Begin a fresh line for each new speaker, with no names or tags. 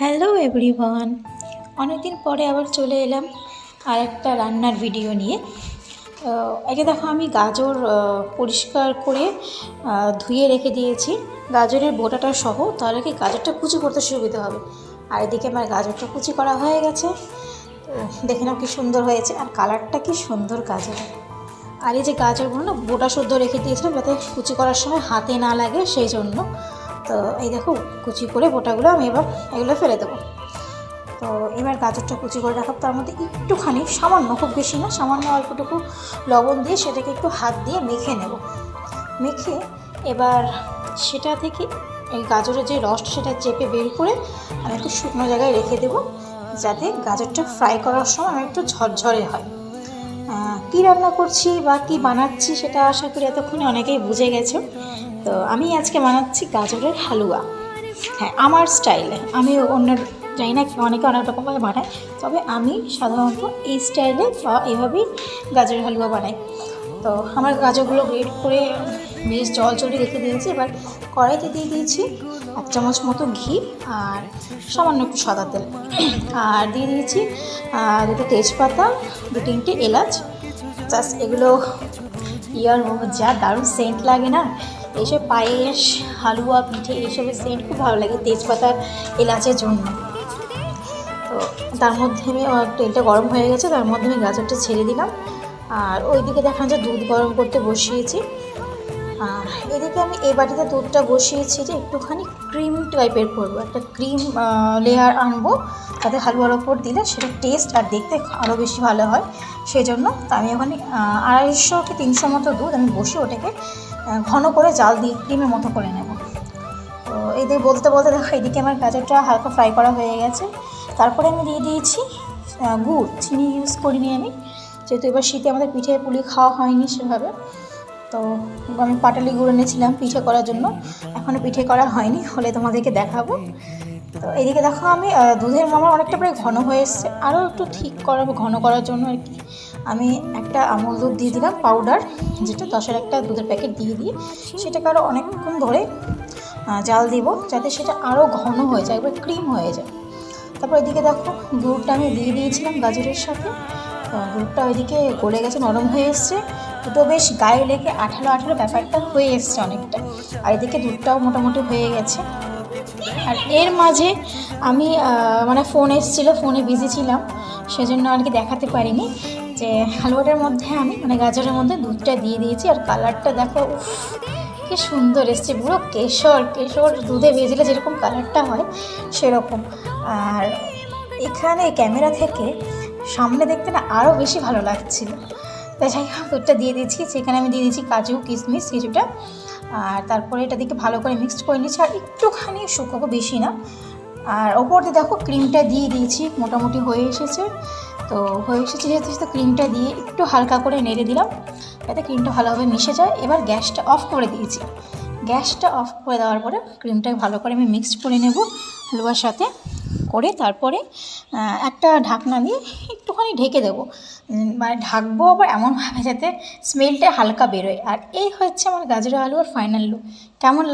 Hello everyone. অনেকদিন পরে আবার চলে এলাম আর একটা রান্নার ভিডিও নিয়ে। এটা দেখো আমি গাজর পরিষ্কার করে ধুয়ে রেখে দিয়েছি। গাজরের বোটাটা সহ, তাহলে কি গাজরটা কুচি করতে সুবিধা হবে? আর এদিকে আমার গাজরটা কুচি করা হয়ে গেছে। দেখে নাও কি সুন্দর হয়েছে, আর কালারটা কি সুন্দর গাজরের। আর এই যে গাজরগুলো না, বোটা শুদ্ধ রেখে দিয়েছিলাম যাতে কুচি করার সময় হাতে না লাগে, সেই জন্য তো এই দেখো, কুচি করে বোটাগুলো আমি এবার এগুলো ফেলে দেবো। তো এবার গাজরটা কুচি করে রাখার তার মধ্যে একটুখানি, সামান্য, খুব বেশি না, সামান্য অল্পটুকু লবণ দিয়ে সেটাকে একটু হাত দিয়ে মেখে নেব। মেখে এবার সেটা থেকে এই গাজরের যে রসটা সেটা চেপে বের করে আমি একটু শুকনো জায়গায় রেখে দেবো, যাতে গাজরটা ফ্রাই করার সময় আমার একটু ঝরঝরে হয়। কী রান্না করছি বা কী বানাচ্ছি সেটা আশা করি এতক্ষণে অনেকেই বুঝে গেছো। তো আমি আজকে বানাচ্ছি গাজরের হালুয়া। হ্যাঁ আমার স্টাইলে। আমি অন্য জানি না, অনেকে অনেক রকমভাবে বানায়। তবে আমি সাধারণত এই স্টাইলে বা এইভাবেই গাজরের হালুয়া বানাই। তো আমার গাজরগুলো গ্রেট করে বেশ জল চড়িয়ে রেখে দিয়েছি। এবার কড়াইতে দিয়ে দিয়েছি এক চামচ মতো ঘি আর সামান্য একটু সাদা তেল। আর দিয়ে দিয়েছি দুটো তেজপাতা, দু তিনটে এলাচ। জাস্ট এগুলো, ইয়ার যা দারুণ সেন্ট লাগে না এইসব পায়েস, হালুয়া, পিঠে এইসবের সেন্ট খুব ভালো লাগে তেজপাতার এলাচের জন্য। তো তার মধ্যে আমি তেলটা গরম হয়ে গেছে, তার মধ্যে আমি গাজরটা ছেড়ে দিলাম। আর ওইদিকে দেখা যাচ্ছে দুধ গরম করতে বসিয়েছি। এদিকে আমি এই বাটিতে দুধটা বসিয়েছি যে একটুখানি ক্রিম টাইপের করব। একটা ক্রিম লেয়ার আনব যাতে হালুয়ার ওপর দিলে সেটা টেস্ট আর দেখতে আরও বেশি ভালো হয়। সেই জন্য তো আমি ওখানে আড়াইশো কি তিনশো মতো দুধ আমি বসিয়ে ওটাকে ঘন করে জাল দিয়ে ডিমের মতো করে নেব। তো এদের বলতে বলতে দেখো, এদিকে আমার গাজরটা হালকা ফ্রাই করা হয়ে গেছে। তারপরে আমি দিয়ে দিয়েছি গুড়, চিনি ইউজ করিনি আমি। যেহেতু এবার শীতে আমাদের পিঠে পুলি খাওয়া হয়নি সেভাবে। তো আমি পাটালি গুঁড়ো এনেছিলাম পিঠে করার জন্য। এখনও পিঠে করা হয়নি, হলে তোমাদেরকে দেখাবো। তো এদিকে দেখো আমি দুধের মামা অনেকটা প্রায় ঘন হয়ে এসছে। আরও একটু ঠিক করাবো ঘন করার জন্য আর কি। আমি একটা আমুল দুধ দিয়ে দিলাম পাউডার যেটা দশের একটা দুধের প্যাকেট দিয়ে দিই। সেটাকে আরও অনেকক্ষণ ধরে জাল দিব, যাতে সেটা আরও ঘন হয়ে যায়, একবার ক্রিম হয়ে যায়। তারপর এদিকে দেখো দুধটা আমি দিয়ে দিয়েছিলাম গাজরের সাথে। দুধটা ওইদিকে গলে গেছে, নরম হয়ে এসছে। দুটো বেশ গায়ে লেগে আঠালো আঠালো ব্যাপারটা হয়ে এসছে অনেকটা। আর এদিকে দুধটাও মোটামুটি হয়ে গেছে। আর এর মাঝে আমি মানে ফোন এসেছিল ফোনে বিজি ছিলাম, সেজন্য আর কি দেখাতে পারিনি। যে হালুয়াটার মধ্যে আমি মানে গাজরের মধ্যে দুধটা দিয়ে দিয়েছি, আর কালারটা দেখো কি সুন্দর এসছে, পুরো কেশর কেশর দুধে ভেজলে যেরকম কালারটা হয়, সেরকম। আর এখানে ক্যামেরা থেকে সামনে দেখতে না আরও বেশি ভালো লাগছিল। তাই যাই হোক, দুধটা দিয়ে দিয়েছি, সেখানে আমি দিয়ে দিয়েছি কাজু, কিশমিশ, কিছুটা আর তারপরে এটা দিকে ভালো করে মিক্সড করে নিচ্ছি আর একটুখানি শুকাবো বেশি না। আর ওপর দিয়ে দেখো ক্রিমটা দিয়ে দিয়েছি, মোটামুটি হয়ে এসেছে। তো হয়ে এসেছে যেহেতু সেহেতু ক্রিমটা দিয়ে একটু হালকা করে নেড়ে দিলাম, যাতে ক্রিমটা ভালোভাবে মিশে যায়। এবার গ্যাসটা অফ করে দিয়েছি। গ্যাসটা অফ করে দেওয়ার পরে ক্রিমটা ভালো করে আমি মিক্সড করে নেব হালুয়ার সাথে। করে তারপরে একটা ঢাকনা দিয়ে একটুখানি ঢেকে দেবো। মানে ঢাকবো আবার এমনভাবে যাতে স্মেলটা হালকা বেরোয়। আর এই হচ্ছে আমার গাজরা আলুর ফাইনাল লুক কেমন